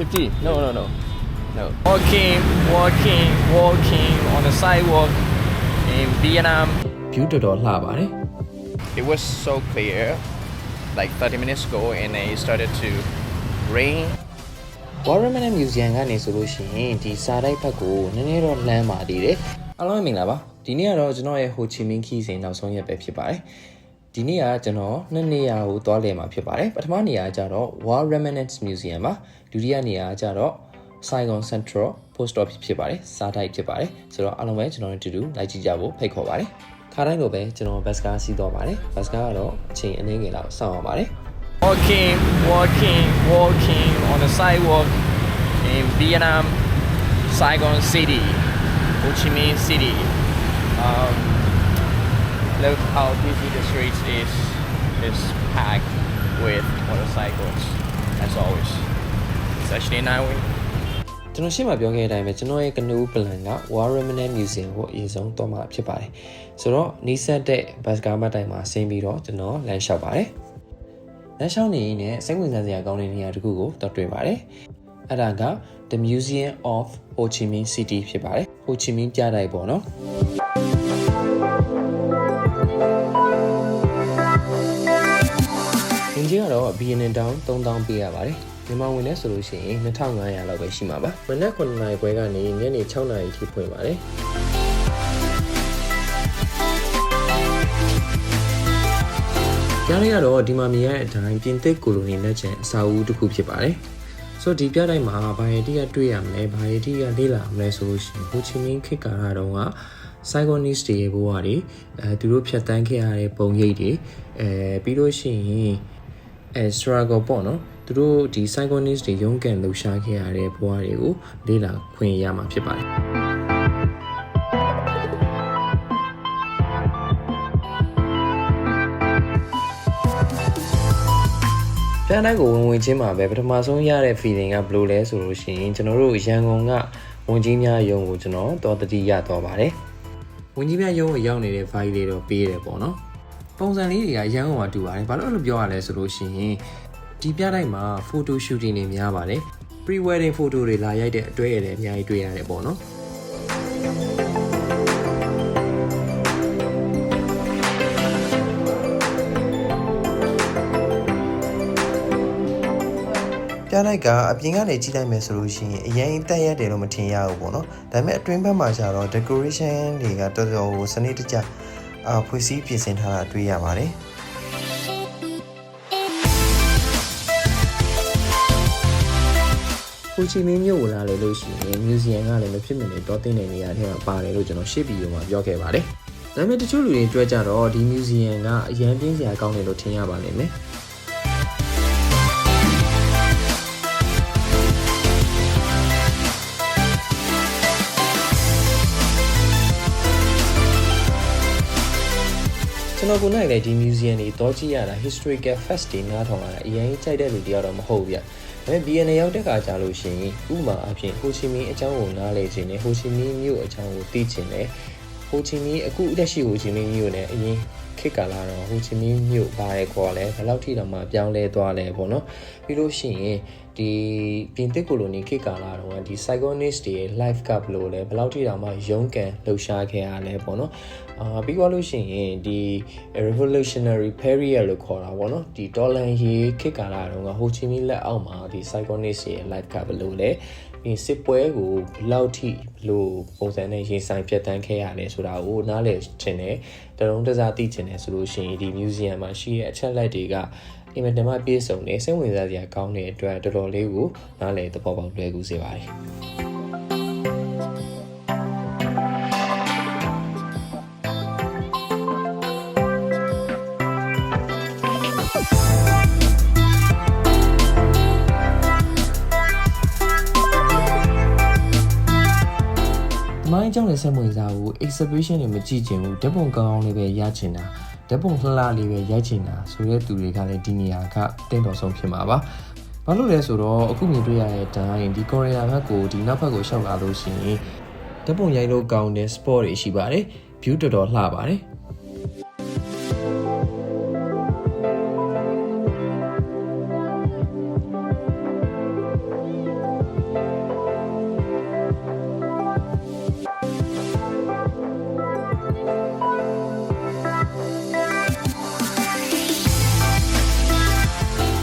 50 no no no no walking walking walking on the sidewalk in Vietnam view တော်တော်လှပါတယ် it was so clear like 30 minutes ago and it started to rain Warren Museum ကနေဆိုလို့ရှိရင်ဒီစာတိုက်ဘက်ကိုနည်းနည်းတော့လမ်းပါသေးတယ်အားလုံးပဲမင်္ဂလာပါဒီနေ့ကတော့ကျွန်တော်ရဲ့ဟိုချီမင်းခီးစဉ်နောက်ဆုံးရက်ပဲဖြစ်ပါတယ် ဒီနေ့ကကျွန်တော်နှစ်နေရာကိုသွားလည်မှာဖြစ်ပါတယ်ပထမနေရာကကြတော့ War Remnants Museum ပါဒုတိယနေရာကကြတော့ Saigon Central Post Office ဖြစ်ပါတယ်စားတိုက်ဖြစ်ပါတယ်ဆိုတော့အားလုံးပဲကျွန်တော်တို့အတူတူလိုက်ကြည့်ကြဖို့ဖိတ်ခေါ်ပါတယ်ခါတိုင်းလိုပဲကျွန်တော်ဘတ်စကားစီးသွားပါတယ်ဘတ်စကားကတော့အချိန်အနည်းငယ်လောက်စောင့်ရပါတယ် Walking walking walking on the sidewalk in Vietnam Saigon City Ho Chi Minh City um, look how busy the streets is is packed with motorcycles as always it's actually now we ကျွန်တော်ရှင်းမပြောခဲ့တဲ့အတိုင်းပဲကျွန်တော်ရဲ့ကနူးပလန်က War Remnant Museum ကိုအရင်ဆုံးသွားမှာဖြစ်ပါတယ်ဆိုတော့နီးစပ်တဲ့ဘတ်စကားမတိုင်မှာဆင်းပြီးတော့ကျွန်တော်လမ်းလျှောက်ပါတယ်လမ်းလျှောက်နေရင်လည်းစိတ်ဝင်စားစရာကောင်းတဲ့နေရာတစ်ခုကိုတော့တွေ့ပါတယ်အဲ့ဒါက The Museum of Ho Chi Minh City ဖြစ်ပါတယ်ဟိုချီမင်းပြတိုက်ပေါ့နော် ငွေကြီးကတော့ BNN တောင်း3000ပေးရပါတယ်မြန်မာဝင်လဲဆိုလို့ရှိရင်2500လောက်ပဲရှိမှာပါမနက်9:00နာရီခွဲကနေညနေ6:00နာရီထိဖွင့်ပါတယ်ကြားလိုက်ရတော့ဒီမှာမြင်ရတဲ့အတိုင်းပြင်သစ်ကိုလိုနီလက်ကျန်အစာအုပ်တစ်ခုဖြစ်ပါတယ်ဆိုတော့ဒီပြတိုင်းမှာဘာရတီကတွေ့ရမလဲဘာရတီကလေ့လာမလဲဆိုလို့ရှိရင်ဟိုချီမင်းခေတ်ကာလတုန်းက Saigonese တွေရဲ့ဘဝတွေအဲသူတို့ဖြတ်တန်းခဲ့ရတဲ့ပုံရိပ်တွေအဲပြီးလို့ရှိရင် အဲ struggle ပေါ့နော်သူတို့ဒီ Saigonese တွေရုန်းကန်လှူရှားခဲ့ရတဲ့ဘဝတွေကိုလေ့လာခွင့်ရမှာဖြစ်ပါတယ်ပြန်တိုင်းကိုဝင်ဝင်ချင်းမှာပဲပထမဆုံးရတဲ့ feeling ကဘယ်လိုလဲဆိုလို့ရှိရင်ကျွန်တော်တို့ရန်ကုန်ကဝန်ကြီးများယုံကိုကျွန်တော်တော်တတိရသွားပါတယ်ဝန်ကြီးများယုံကိုရောက်နေတဲ့ vibe လေးတော့ပေးတယ်ပေါ့နော် ပုံစံလေးတွေကရန်ကုန်မှာတူပါတယ်ဘာလို့အဲ့လိုပြောရလဲဆိုလို့ရှိရင်ဒီပြတိုင်းမှာ photo shooting တွေများပါတယ် pre wedding photo တွေလာရိုက်တဲ့အတွဲရတယ်အများကြီးတွေ့ရတယ်ပေါ့နော်ပြလိုက်ကအပြင်ကနေကြည့်လိုက်မယ်ဆိုလို့ရှိရင်အရင်တက်ရက်တယ်လို့မထင်ရဘူးပေါ့နော်ဒါပေမဲ့အတွင်းဘက်မှာကျတော့ decoration တွေကတော်တော်ကိုစနစ်တကျအာ ဖွဲ့စည်းပြင်ဆင်ထားတာတွေ့ရပါတယ်ဟိုချီမင်းမြို့ကိုလာလေလို့ရှိရင် museum ကလည်းမဖြစ်မနေတော့တင်တဲ့နေရာထဲမှာပါတယ်လို့ကျွန်တော်ရှေ့ဗီဒီယိုမှာပြောခဲ့ပါတယ်ဒါပေမဲ့တချို့လူတွေကြွကြတော့ဒီ museum ကအရန်ပြင်းစရာကောင်းတယ်လို့ထင်ရပါလိမ့်မယ် တော်ကိုနိုင်လေဒီ museum တွေတော့ကြည့်ရတာ historical fest တွေနားထောင်ရတာအရင်ကြိုက်တဲ့လူတယောက်တော့မဟုတ်ဗျ။ဒါပေမဲ့ BNN ရောက်တဲ့ခါကြလို့ရှိရင်ဥပမာအဖြစ်ဟိုချီမင်းအကြောင်းကိုနားလည်ခြင်းနဲ့ဟိုချီမင်းမြို့အကြောင်းကိုသိခြင်းနဲ့ ဟိုချီမင်းအခုလက်ရှိဟိုချီမင်းမြို့နဲ့အရင်ခေတ်ကာလတော့ဟိုချီမင်းမြို့ဘာလဲခေါ်လဲဘယ်လောက်ထိတောင်မှပြောင်းလဲသွားလဲပေါ့နော်ပြီးလို့ရှိရင်ဒီပြင်သစ်ကိုလိုနီခေတ်ကာလတော့ဒီ Saigonese တွေရဲ့ life cup လို့လဲဘယ်လောက်ထိတောင်မှရုန်းကန်လှူရှားခဲ့ရလဲပေါ့နော်အာပြီးသွားလို့ရှိရင်ဒီ revolutionary period လို့ခေါ်တာပေါ့နော်ဒီဒေါ်လန်ရေးခေတ်ကာလတုန်းကဟိုချီမီလက်အောက်မှာဒီ Saigonese ရဲ့ life cup လို့လဲ ပြီးစစ်ပွဲကိုဘယ်လောက်ထိဘလို့ပုံစံနဲ့ရင်ဆိုင်ဖြတ်တန်းခဲ့ရလဲဆိုတာကိုနားလည်ချင်တယ်တရုံးတစားသိချင်တယ်ဆိုလို့ရှိရင်ဒီ museum မှာရှိတဲ့အချက်လက်တွေကအင်မတန်မှပြည့်စုံနေစိတ်ဝင်စားစရာကောင်းတဲ့အတွက်တော်တော်လေးကိုနားလည်သဘောပေါက်လွယ်ကူစေပါတယ် အကြောင်းလည်းဆက်မဝင်စားဘူး exhibition တွေမကြည့်ချင်ဘူးဓာတ်ပုံကောင်းကောင်းလေးပဲရချင်တာဓာတ်ပုံလှလှလေးပဲရိုက်ချင်တာဆိုတဲ့သူတွေကလည်းဒီနေရာကတင်းတော်ဆုံးဖြစ်မှာပါဘာလို့လဲဆိုတော့အခုမြင်တွေ့ရတဲ့တိုင်းဒီကော်ရီးယားဘက်ကိုဒီနောက်ဘက်ကိုရှောက်လာလို့ရှိရင်ဓာတ်ပုံရိုက်လို့ကောင်းတဲ့ sport တွေရှိပါတယ် view တော်တော်လှပါတယ်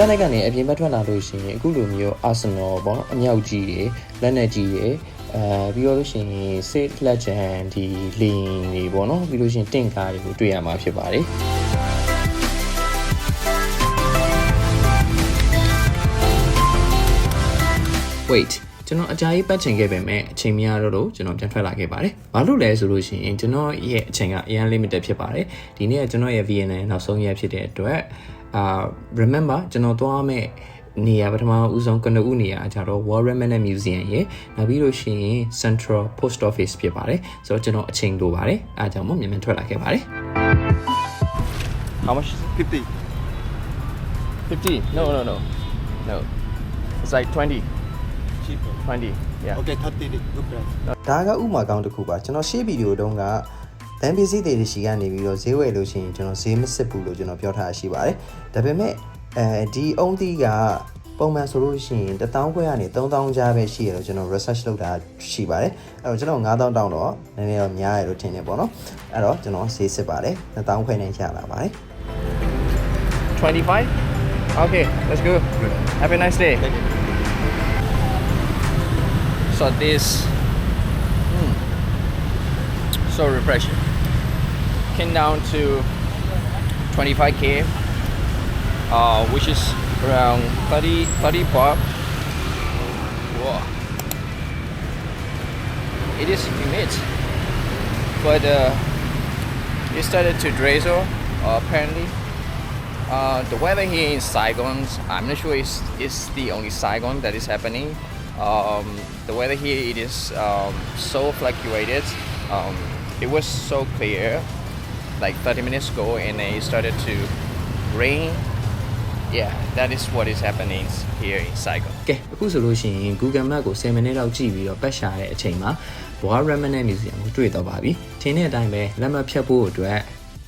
ပြလိုက်ကနေအပြင်ဘက်ထွက်လာလို့ရှိရင်အခုလိုမျိုး Arsenal ပေါ့နော်အမြောက်ကြီးတွေလက်နက်ကြီးတွေအဲပြီးတော့လို့ရှိရင် Saint Legend ဒီလင်းတွေပေါ့နော်ပြီးလို့ရှိရင်တင့်ကားတွေကိုတွေ့ရမှာဖြစ်ပါတယ် wait ကျွန်တော်အကြာကြီးပတ်ချင်ခဲ့ပေမဲ့အချိန်မရတော့လို့ကျွန်တော်ပြန်ထွက်လာခဲ့ပါတယ်။ဘာလို့လဲဆိုလို့ရှိရင်ကျွန်တော်ရဲ့အချိန်ကအရင် limited ဖြစ်ပါတယ်။ဒီနေ့ကကျွန်တော်ရဲ့ VNN နောက်ဆုံးရက်ဖြစ်တဲ့အတွက် အာ remember ကျွန်တော်သွားမဲ့နေရာပထမဦးဆုံးကနဦးနေရာအကြတော့ War Remnant Museum ရဲ့နောက်ပြီးလို့ရှိရင် Central Post Office ဖြစ်ပါတယ်။ဆိုတော့ကျွန်တော်အချိန်လိုပါတယ်။အားကြောင့်မို့မြန်မြန်ထွက်လာခဲ့ပါတယ် How much? 50. 50? No, no, no. No. It's like 20. Cheaper. 20. Yeah. Okay, 30. Good price. ဒါကဥမာကောင်းတစ်ခုပါကျွန်တော်ရှေ့ဗီဒီယိုတုန်းက တန်ပစ္စည်းတွေရှိကနေပြီးတော့ဈေးဝယ်လို့ရှိရင်ကျွန်တော်ဈေးမစစ်ဘူးလို့ကျွန်တော်ပြောထားရှိပါတယ်ဒါပေမဲ့အဲဒီအုံးသီးကပုံမှန်ဆိုလို့ရှိရင်1000ခွဲကနေ3000ကြားပဲရှိရလို့ကျွန်တော် research လုပ်တာရှိပါတယ်အဲ့တော့ကျွန်တော်9000တောင်းတော့နည်းနည်းတော့များရလို့ထင်တယ်ပေါ့နော်အဲ့တော့ကျွန်တော်ဈေးစစ်ပါတယ်1000ခွဲနဲ့ရလာပါတယ် 25? Okay, let's go. Have a nice day. Thank you. So this hmm, so refreshing. Down to 25k, uh, which is around 30 30 baht. Whoa. It is humid, but uh, it started to drizzle uh, apparently. Uh, the weather here in Saigon, I'm not sure it's, it's the only Saigon that is happening. Um, the weather here it is um, so fluctuated. Um, it was so clear like 30 minutes ago, and then it started to rain. Yeah, that is what is happening here in Saigon. ကဲအခုဆိုလို့ရှိရင် Google Map ကို10မိနစ်လောက်ကြည့်ပြီးတော့ပတ်ရှာတဲ့အချိန်မှာ War Remnant Museum ကိုတွေ့တော့ပါပြီ။ထင်းတဲ့အတိုင်းပဲလက်မှတ်ဖြတ်ဖို့အတွက်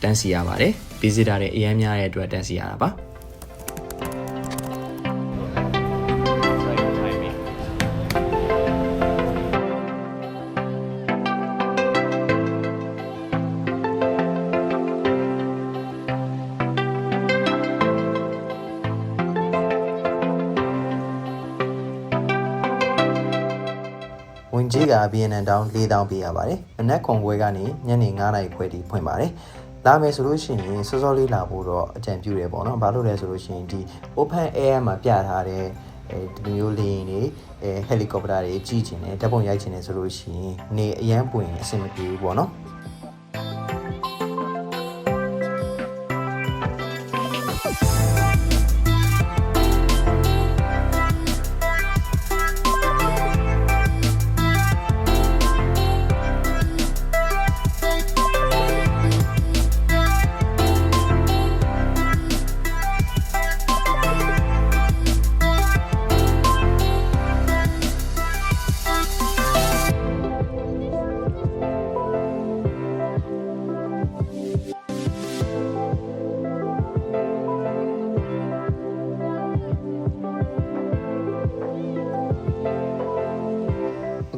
တန်းစီရပါတယ်။ visitor တွေအများများတဲ့အတွက်တန်းစီရတာပါ။ ဝင်ကြီးက BNN တောင်း4000ပေးရပါတယ်။မနက်ခွန်ခွဲကနေညနေ9နာရီခွဲထိဖွင့်ပါတယ်။လာမယ်ဆိုလို့ရှိရင်စောစောလေးလာဖို့တော့အကြံပြုတယ်ပေါ့နော်။ဘာလို့လဲဆိုလို့ရှိရင်ဒီ open air မှာပြထားတဲ့အဲဒီလိုမျိုးလေယာဉ်တွေအဲဟယ်လီကော်ပတာတွေကြီးကျင်တယ်ဓာတ်ပုံရိုက်ကျင်တယ်ဆိုလို့ရှိရင်နေအရန်ပွင့်အဆင်မပြေဘူးပေါ့နော်။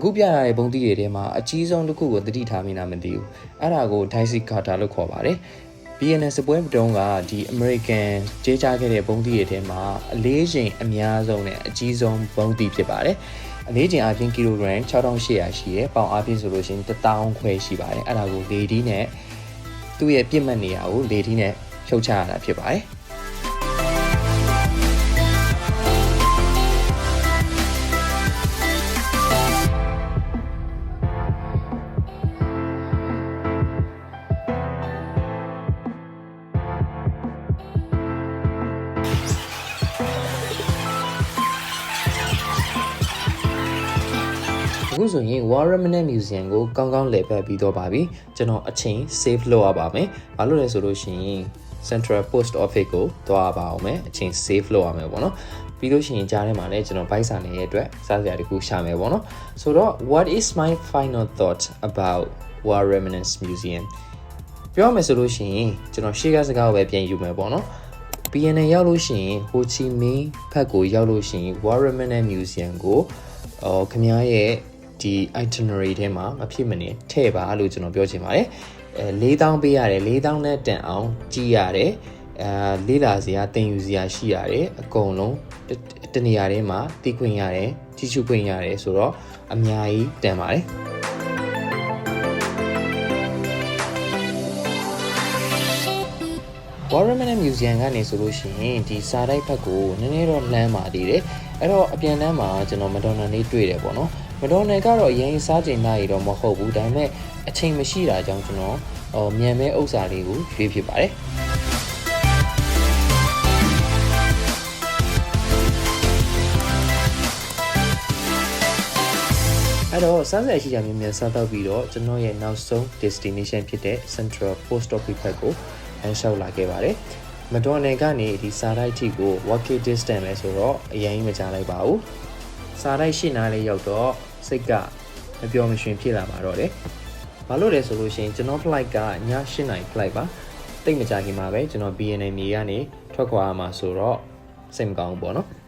အခုပြရတဲ့ဘုံတီးတွေထဲမှာအကြီးဆုံးတစ်ခုကိုသတိထားမိတာမသိဘူးအဲ့ဒါကို Daisy Carter လို့ခေါ်ပါတယ် BNN စပွဲတုံးကဒီ American ကြေးချခဲ့တဲ့ဘုံတီးတွေထဲမှာအလေးချိန်အများဆုံးနဲ့အကြီးဆုံးဘုံတီးဖြစ်ပါတယ်အလေးချိန်အပြင်ကီလိုဂရမ်6800ရှိတယ်ပေါင်အပြင်ဆိုလို့ရှိရင်1000ခွဲရှိပါတယ်အဲ့ဒါကိုလေဒီနဲ့သူ့ရဲ့ပြစ်မှတ်နေရာကိုလေဒီနဲ့ဖြုတ်ချရတာဖြစ်ပါတယ် အခုဆိုရင် War Remnant Museum ကိုကောင်းကောင်းလည်ပတ်ပြီးတော့ပါပြီကျွန်တော်အချိန် save လုပ်ရပါမယ်ဘာလို့လဲဆိုလို့ရှိရင် Central Post Office ကိုသွားရပါအောင်မယ်အချိန် save လုပ်ရမယ်ပေါ့နော်ပြီးလို့ရှိရင်ကြားထဲမှာလည်းကျွန်တော်ဘိုက်စာနေတဲ့အတွက်စားစရာတခုရှာမယ်ပေါ့နော်ဆိုတော့ what is my final thought about War Remnants Museum ပြောမယ်ဆိုလို့ရှိရင်ကျွန်တော်ရှေ့ကစကားကိုပဲပြန်ယူမယ်ပေါ့နော် BNN ရောက်လို့ရှိရင်ဟိုချီမင်းဖက်ကိုရောက်လို့ရှိရင် War Remnant Museum ကိုအော်ခင်ဗျားရဲ့ ဒီ itinerary ထဲမှာမဖြစ်မနေထည့်ပါလို့ကျွန်တော်ပြောချင်ပါတယ်အဲ4000ပေးရတယ်4000နဲ့တန်အောင်ကြည်ရတယ်အဲလေးလာစရာတင်ယူစရာရှိရတယ်အကုန်လုံးတတနေရာထဲမှာတီးခွင့်ရတယ်ကြီးစုခွင့်ရတယ်ဆိုတော့အများကြီးတန်ပါတယ် Warren Museum ကနေဆိုလို့ရှိရင်ဒီစာတိုက်ဘက်ကိုနည်းနည်းတော့လှမ်းပါသေးတယ်အဲ့တော့အပြန်လမ်းမှာကျွန်တော်မဒေါ်နာလေးတွေ့တယ်ပေါ့နော် မဒေါ်နာကတော့အရင်စားကျင်သားရီတော့မဟုတ်ဘူးဒါပေမဲ့အချိန်မရှိတာကြောင့်ကျွန်တော်ဟိုမြန်မဲဥစ္စာလေးကိုရွေးဖြစ်ပါတယ်အဲ့တော့စမ်းစရာရှိတာများများစားတော့ပြီးတော့ကျွန်တော်ရဲ့နောက်ဆုံး destination ဖြစ်တဲ့ Central Post Office ဘက်ကိုလမ်းလျှောက်လာခဲ့ပါတယ်။မတော်နယ်ကနေဒီစာတိုက်ထိကို walking distance ပဲဆိုတော့အရင်မကြလိုက်ပါဘူး။စာတိုက်ရှင်းနာလေးရောက်တော့ စိတ်ကမပြောမရှင်ဖြစ်လာမှာတော့တယ်။ဘာလို့လဲဆိုလို့ရှိရင်ကျွန်တော် flight ကည8နာရီ flight ပါ။တိတ်မကြခင်မှာပဲကျွန်တော် BNN မြေကနေထွက်ခွာမှာဆိုတော့စိတ်မကောင်းဘူးပေါ့နော်။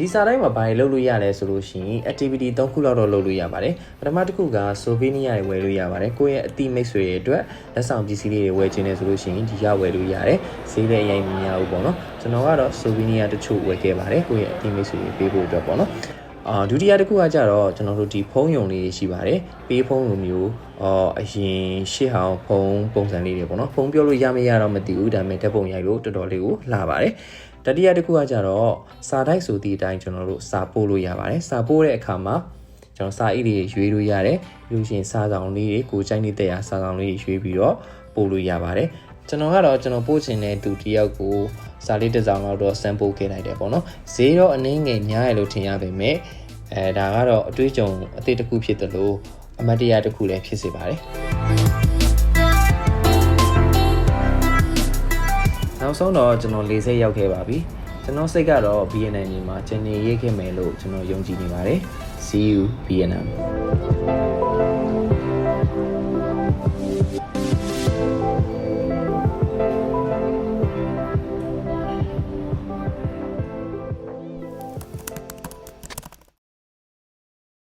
ဒီစာတိုင်းမှာဘာတွေလုပ်လို့ရလဲဆိုလို့ရှိရင် activity 3ခုလောက်တော့လုပ်လို့ရပါတယ်ပထမတစ်ခုက souvenir တွေဝယ်လို့ရပါတယ်ကိုယ့်ရဲ့အတိမိတ်ဆွေတွေအတွက်လက်ဆောင်ပစ္စည်းလေးတွေဝယ်ခြင်းနဲ့ဆိုလို့ရှိရင်ဒီရဝယ်လို့ရတယ်ဈေးလည်းအရင်မများဘူးပေါ့နော်ကျွန်တော်ကတော့ souvenir တချို့ဝယ်ခဲ့ပါတယ်ကိုယ့်ရဲ့အတိမိတ်ဆွေတွေပေးဖို့အတွက်ပေါ့နော် အာဒုတိယတစ်ခုကကြတော့ကျွန်တော်တို့ဒီဖုံးယုံလေးတွေရှိပါတယ်ပေးဖုံးလိုမျိုးအော်အရင်ရှေ့ဟောင်းဖုံးပုံစံလေးတွေပေါ့နော်ဖုံးပြောလို့ရမရတော့မသိဘူးဒါပေမဲ့ဓာတ်ပုံရိုက်လို့တော်တော်လေးကိုလှပါတယ်တတိယတစ်ခုကကြတော့စာတိုက်ဆိုသည့်အတိုင်းကျွန်တော်တို့စာပို့လို့ရပါတယ်စာပို့တဲ့အခါမှာကျွန်တော်စာအိတ်တွေရွေးလို့ရတယ်ပြီးလို့ရှိရင်စာဆောင်လေးတွေကိုကြိုက်နေတဲ့ရာစာဆောင်လေးတွေရွေးပြီးတော့ပို့လို့ရပါတယ် ကျွန်တော်ကတော့ကျွန်တော်ပို့ချင်တဲ့သူတစ်ယောက်ကိုစာလေးတစ်စောင်လောက်တော့စမ်းပို့ခဲ့လိုက်တယ်ပေါ့နော်ဈေးတော့အနည်းငယ်များရလို့ထင်ရပေမဲ့အဲဒါကတော့အတွေ့အကြုံအသေးတစ်ခုဖြစ်တယ်လို့အမတ်တရားတစ်ခုလည်းဖြစ်စေပါတယ်နောက်ဆုံးတော့ကျွန်တော်လေးစိတ်ရောက်ခဲ့ပါပြီကျွန်တော်စိတ်ကတော့ BNN ညီမှာကျန်နေရေးခဲ့မယ်လို့ကျွန်တော်ယုံကြည်နေပါတယ် See you BNN